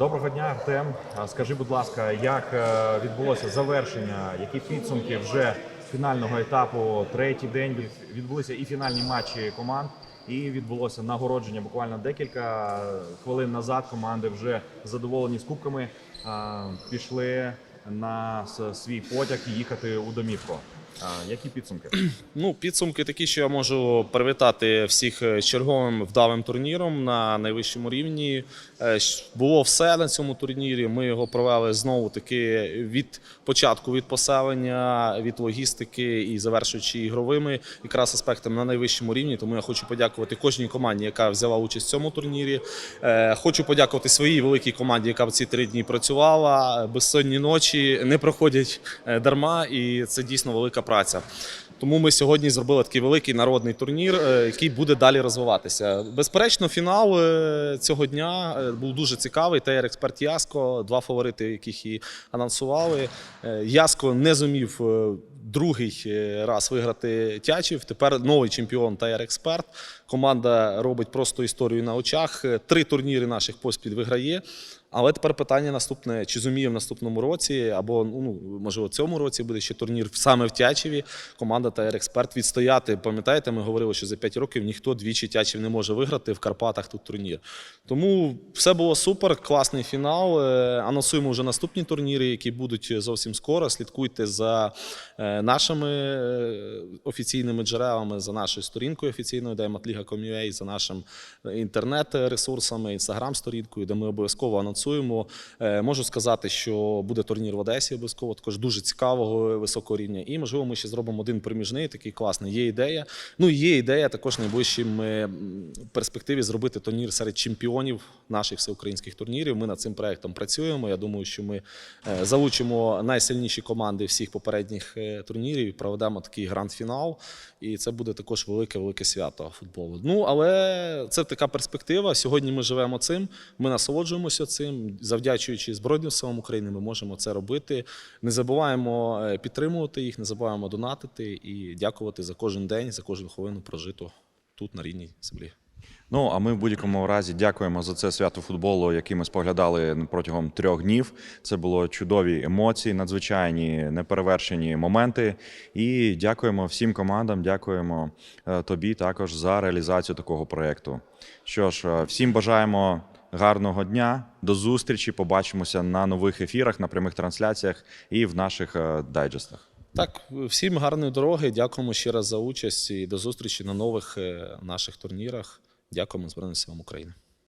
Доброго дня, Артем. Скажи, будь ласка, як е, відбулося завершення, які підсумки вже фінального етапу? Третій день відбулися і фінальні матчі команд, і відбулося нагородження буквально декілька хвилин назад. Команди вже задоволені з кубками. Пішли на свій потяг і їхати у домівку. А, Які підсумки? Ну, підсумки такі, що я можу привітати всіх е, з черговим вдалим турніром на найвищому рівні. Е, Було все на цьому турнірі. Ми його провели знову таки від початку від поселення, від логістики і завершуючи ігровими якраз аспектами на найвищому рівні. Тому я хочу подякувати кожній команді, яка взяла участь в цьому турнірі. Е, Хочу подякувати своїй великій команді, яка в ці три дні працювала. Безсонні ночі не проходять дарма, і це дійсно велика праця. Тому ми сьогодні зробили такий великий народний турнір, е, який буде далі розвиватися. Безперечно, фінал е, цього дня е, був дуже цікавий. ТР Експерт Яско, два фаворити, яких і анонсували. Яско не зумів другий раз виграти Тячів. Тепер новий чемпіон ТР Експерт. Команда робить просто історію на очах. Три турніри наших поспіль виграє. Але тепер питання наступне: чи зуміє в наступному році, або ну можливо, в цьому році буде ще турнір саме в Тячеві. Команда та Експерт відстояти. Пам'ятаєте, ми говорили, що за 5 років ніхто двічі Тячів не може виграти в Карпатах тут турнір. Тому все було супер, класний фінал. Е, Анонсуємо вже наступні турніри, які будуть зовсім скоро. Слідкуйте за е, нашими е, офіційними джерелами, за нашою сторінкою офіційною Дайматліга.com.ua, за нашим інтернет-ресурсами, інстаграм-сторінкою, де ми обов'язково анонсуємо. Е, Можу сказати, що буде турнір в Одесі обов'язково, також дуже цікавого високого рівня. І можливо, ми ще зробимо один проміжний, такий класний. Є ідея. Ну є ідея також найближчим е, перспективі зробити турнір серед чемпіонів наших всеукраїнських турнірів. Ми над цим проектом працюємо. Я думаю, що ми е, залучимо найсильніші команди всіх попередніх е, турнірів і проведемо такий гранд-фінал. І це буде також велике велике свято футболу. Ну але це така перспектива. Сьогодні ми живемо цим. Ми насолоджуємося цим. Завдячуючи Збройним силам України, ми можемо це робити. Не забуваємо е, підтримувати їх, не забуваємо донатити і дякувати за кожен день, за кожну хвилину прожиту тут на рідній землі. Ну а ми в будь-якому разі дякуємо за це свято футболу, яке ми споглядали протягом трьох днів. Це було чудові емоції, надзвичайні неперевершені моменти. І дякуємо всім командам. Дякуємо е, тобі також за реалізацію такого проєкту. Що ж, е, всім бажаємо гарного дня. До зустрічі. Побачимося на нових ефірах, на прямих трансляціях і в наших е, дайджестах. Так, всім гарної дороги. Дякуємо ще раз за участь і до зустрічі на нових е, наших турнірах. Дякуємо Збройним силам України.